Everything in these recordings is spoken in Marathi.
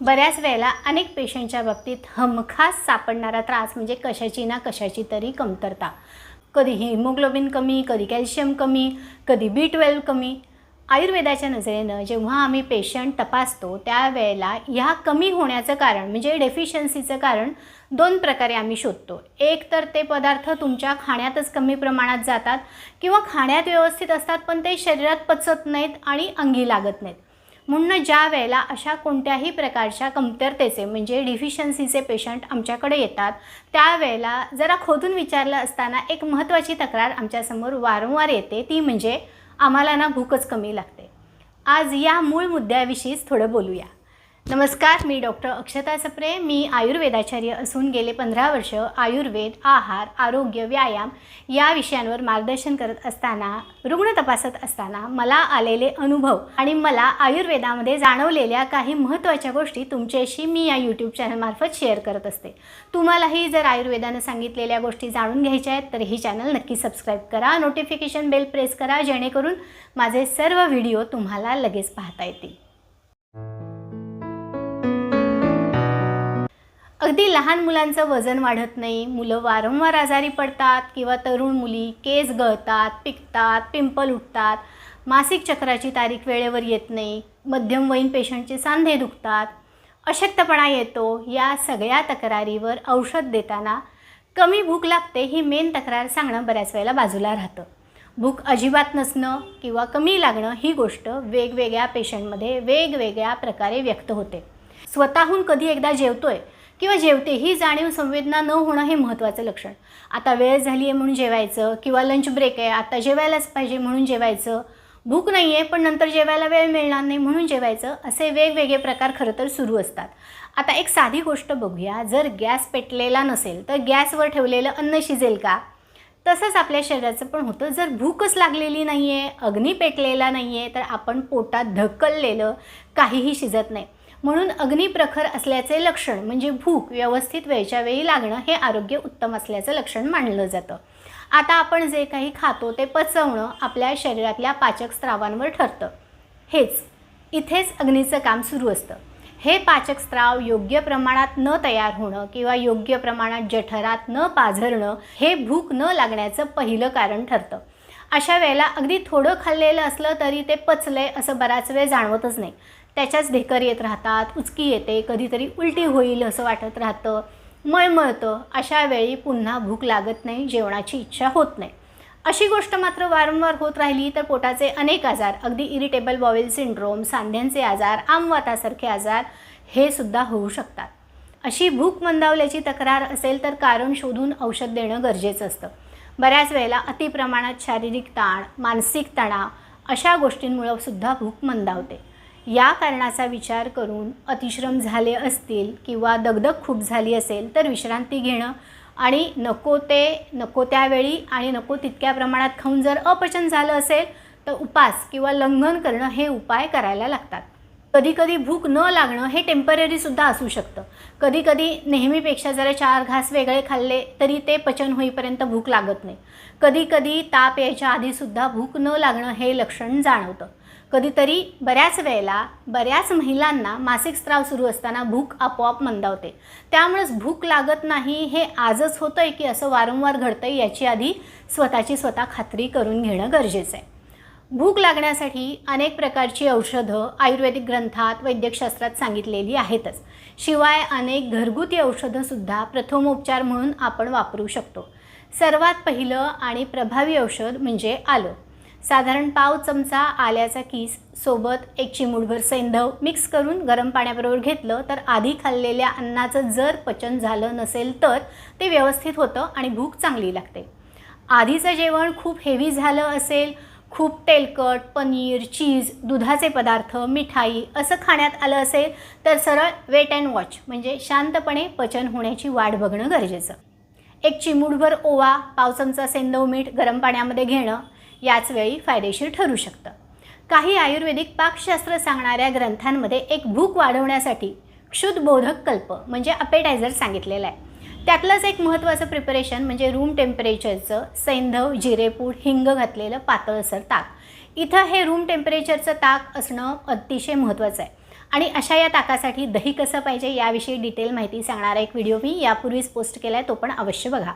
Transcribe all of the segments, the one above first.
बऱ्याच वेळेला अनेक पेशंटच्या बाबतीत हमखास सापडणारा त्रास म्हणजे कशाची ना कशाची तरी कमतरता. कधी हिमोग्लोबिन कमी कधी कॅल्शियम कमी कधी बी ट्वेल्व कमी. आयुर्वेदाच्या नजरेनं जेव्हा आम्ही पेशंट तपासतो त्यावेळेला ह्या कमी होण्याचं कारण म्हणजे डेफिशियन्सीचं कारण दोन प्रकारे आम्ही शोधतो. एक तर ते पदार्थ तुमच्या खाण्यातच कमी प्रमाणात जातात किंवा खाण्यात व्यवस्थित असतात पण ते शरीरात पचत नाहीत आणि अंगी लागत नाहीत. म्हणून ज्या वेळेला अशा कोणत्याही प्रकारच्या कमतरतेचे म्हणजे डिफिशन्सीचे पेशंट आमच्याकडे येतात त्यावेळेला जरा खोदून विचारलं असताना एक महत्त्वाची तक्रार आमच्यासमोर वारंवार येते. ती म्हणजे आम्हाला ना भूकच कमी लागते. आज या मूळ मुद्द्याविषयीच थोडं बोलूया. नमस्कार मी डॉक्टर अक्षता सप्रे. मी आयुर्वेदाचार्य असून गेले पंधरा वर्ष आयुर्वेद आहार आरोग्य व्यायाम या विषयांवर मार्गदर्शन करत असताना रुग्ण तपासत असताना मला आलेले अनुभव आणि मला आयुर्वेदामध्ये जाणवलेल्या काही महत्त्वाच्या गोष्टी तुमच्याशी मी या यूट्यूब चॅनलमार्फत शेअर करत असते. तुम्हालाही जर आयुर्वेदानं सांगितलेल्या गोष्टी जाणून घ्यायच्या आहेत तर ही चॅनल नक्की सबस्क्राईब करा. नोटिफिकेशन बेल प्रेस करा जेणेकरून माझे सर्व व्हिडिओ तुम्हाला लगेच पाहता येतील. अगदी लहान मुलांचं वजन वाढत नाही मुलं वारंवार आजारी पडतात किंवा तरुण मुली केस गळतात पिकतात पिंपल उठतात मासिक चक्राची तारीख वेळेवर येत नाही मध्यमवयीन पेशंटचे सांधे दुखतात अशक्तपणा येतो या सगळ्या तक्रारीवर औषध देताना कमी भूक लागते ही मेन तक्रार सांगणं बऱ्याच वेळेला बाजूला राहतं. भूक अजिबात नसणं किंवा कमी लागणं ही गोष्ट वेगवेगळ्या पेशंटमध्ये वेगवेगळ्या प्रकारे व्यक्त होते. स्वतःहून कधी एकदा जेवतोय किंवा जेवते ही जाणीव संवेदना न होणं हे महत्त्वाचं लक्षण. आता वेळ झाली आहे म्हणून जेवायचं किंवा लंच ब्रेक आहे आता जेवायलाच पाहिजे म्हणून जेवायचं. भूक नाही आहे पण नंतर जेवायला वेळ मिळणार नाही म्हणून जेवायचं असे वेगवेगळे प्रकार खरं तर सुरू असतात. आता एक साधी गोष्ट बघूया. जर गॅस पेटलेला नसेल तर गॅसवर ठेवलेलं अन्न शिजेल का? तसंच आपल्या शरीराचं पण होतं. जर भूकच लागलेली नाही आहे अग्नी पेटलेला नाही आहे तर आपण पोटात ढकललेलं काहीही शिजत नाही. म्हणून अग्निप्रखर असल्याचे लक्षण म्हणजे भूक व्यवस्थित वेळच्या वेळी लागणं हे आरोग्य उत्तम असल्याचं लक्षण मानलं जातं. आता आपण जे काही खातो ते पचवणं आपल्या शरीरातल्या पाचक स्त्रावांवर ठरतं. हेच इथेच अग्नीचं काम सुरू असतं. हे पाचक स्त्राव योग्य प्रमाणात न तयार होणं किंवा योग्य प्रमाणात जठरात न पाझरणं हे भूक न लागण्याचं पहिलं कारण ठरतं. अशा वेळेला अगदी थोडं खाल्लेलं असलं तरी ते पचलंय असं बराच वेळ जाणवतच नाही. त्याच्याच ढेकर येत राहतात उचकी येते कधीतरी उलटी होईल असं वाटत राहतं मळमळतं अशा वेळी पुन्हा भूक लागत नाही जेवणाची इच्छा होत नाही. अशी गोष्ट मात्र वारंवार होत राहिली तर पोटाचे अनेक आजार अगदी इरिटेबल बॉवेल सिंड्रोम सांध्यांचे आजार आमवातासारखे आजार हे सुद्धा होऊ शकतात. अशी भूक मंदावल्याची तक्रार असेल तर कारण शोधून औषध देणं गरजेचं असतं. बऱ्याच वेळेला अतिप्रमाणात शारीरिक ताण मानसिक तणाव अशा गोष्टींमुळं सुद्धा भूक मंदावते. या कारणाचा विचार करून अतिश्रम झाले असतील किंवा दगदग खूप झाली असेल तर विश्रांती घेणं आणि नको ते नको त्यावेळी आणि नको तितक्या प्रमाणात खाऊन जर अपचन झालं असेल तर उपास किंवा लंघन करणं हे उपाय करायला लागतात. कधीकधी भूक न लागणं हे टेम्पररीसुद्धा असू शकतं. कधीकधी नेहमीपेक्षा जरा चार घास वेगळे खाल्ले तरी ते पचन होईपर्यंत भूक लागत नाही. कधीकधी ताप यायच्या आधीसुद्धा भूक न लागणं हे लक्षण जाणवतं. कधीतरी बऱ्याच वेळेला बऱ्याच महिलांना मासिक स्त्राव सुरू असताना भूक आपोआप मंदावते. त्यामुळेच भूक लागत नाही हे आजच होतं आहे की असं वारंवार घडतं आहे याची आधी स्वतःची स्वतः खात्री करून घेणं गरजेचं आहे. भूक लागण्यासाठी अनेक प्रकारची औषधं आयुर्वेदिक ग्रंथात वैद्यकशास्त्रात सांगितलेली आहेतच. शिवाय अनेक घरगुती औषधंसुद्धा प्रथमोपचार म्हणून आपण वापरू शकतो. सर्वात पहिलं आणि प्रभावी औषध म्हणजे आलं. साधारण पाव चमचा आल्याचा किस सोबत एक चिमुडभर सैंधव मिक्स करून गरम पाण्याबरोबर घेतलं तर आधी खाल्लेल्या अन्नाचं जर पचन झालं नसेल तर ते व्यवस्थित होतं आणि भूक चांगली लागते. आधीचं जेवण खूप हेवी झालं असेल खूप तेलकट पनीर चीज दुधाचे पदार्थ मिठाई असं खाण्यात आलं असेल तर सरळ वेट अँड वॉच म्हणजे शांतपणे पचन होण्याची वाट बघणं गरजेचं. एक चिमूडभर ओवा पाव चमचा सेंदव मीठ गरम पाण्यामध्ये घेणं याच वेळी फायदेशीर ठरू शकतं. काही आयुर्वेदिक पाकशास्त्र सांगणाऱ्या ग्रंथांमध्ये एक भूक वाढवण्यासाठी क्षुद्बोधक कल्प म्हणजे अपेटायझर सांगितलेलं आहे. त्यातलंच एक महत्त्वाचं प्रिपरेशन म्हणजे रूम टेम्परेचरचं सैंधव जिरेपूड हिंग घातलेलं पातळसर ताक. इथं हे रूम टेम्परेचरचं ताक असणं अतिशय महत्त्वाचं आहे. आणि अशा या ताकासाठी दही कसं पाहिजे याविषयी डिटेल माहिती सांगणारा एक व्हिडिओ मी यापूर्वीच पोस्ट केला आहे तो पण अवश्य बघा.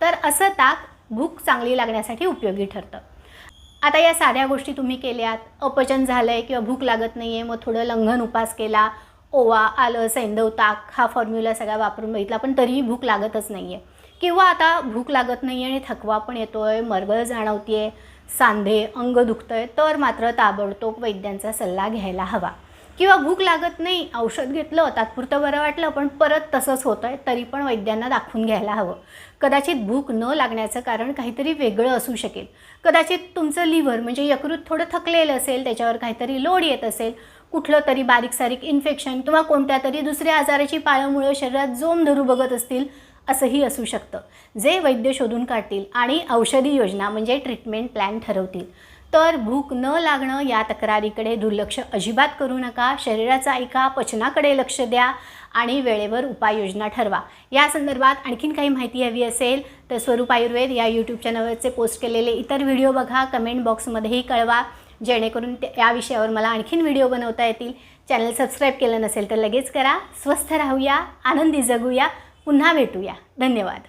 तर असं ताक भूक चांगली लागण्यासाठी उपयोगी ठरतं. आता या साध्या गोष्टी तुम्ही केल्यात. अपचन झालं आहे किंवा भूक लागत नाही आहे मग थोडं लंघन उपास केला ओवा आलं सैंदव ताक हा फॉर्म्युला सगळा वापरून बघितला पण तरीही भूक लागतच नाही आहे किंवा आता भूक लागत नाही आहे आणि थकवा पण येतो आहे मरगळ जाणवती आहे सांधे अंग दुखतं आहे तर मात्र ताबडतोब वैद्यांचा सल्ला घ्यायला हवा. किंवा भूक लागत नाही औषध घेतलं तात्पुरतं बरं वाटलं पण परत तसंच होतं आहे तरी पण वैद्यांना दाखवून घ्यायला हवं. कदाचित भूक न लागण्याचं कारण काहीतरी वेगळं असू शकेल. कदाचित तुमचं लिव्हर म्हणजे यकृत थोडं थकलेलं असेल त्याच्यावर काहीतरी लोड येत असेल कुठलं तरी बारीक सारीक इन्फेक्शन किंवा कोणत्या तरी दुसऱ्या आजाराची पाळंमुळं शरीरात जोम धरू बघत असतील असंही असू शकतं. जे वैद्य शोधून काढतील आणि औषधी योजना म्हणजे ट्रीटमेंट प्लॅन ठरवतील. तर भूक न लागणं या तक्रारीकडे दुर्लक्ष अजिबात करू नका. शरीराचा ऐका पचनाकडे लक्ष द्या आणि वेळेवर उपाययोजना ठरवा. या संदर्भात आणखीन काही माहिती हवी असेल तर स्वरूप आयुर्वेद या यूट्यूब चॅनलवरचे पोस्ट केलेले इतर व्हिडिओ बघा. कमेंट बॉक्समध्येही कळवा. जेणेकरून या विषयावर मला आणखीन व्हिडिओ बनवता येतील. चॅनल सबस्क्राईब केलं नसेल तर लगेच करा. स्वस्थ राहूया आनंदी जगूया. पुन्हा भेटूया. धन्यवाद.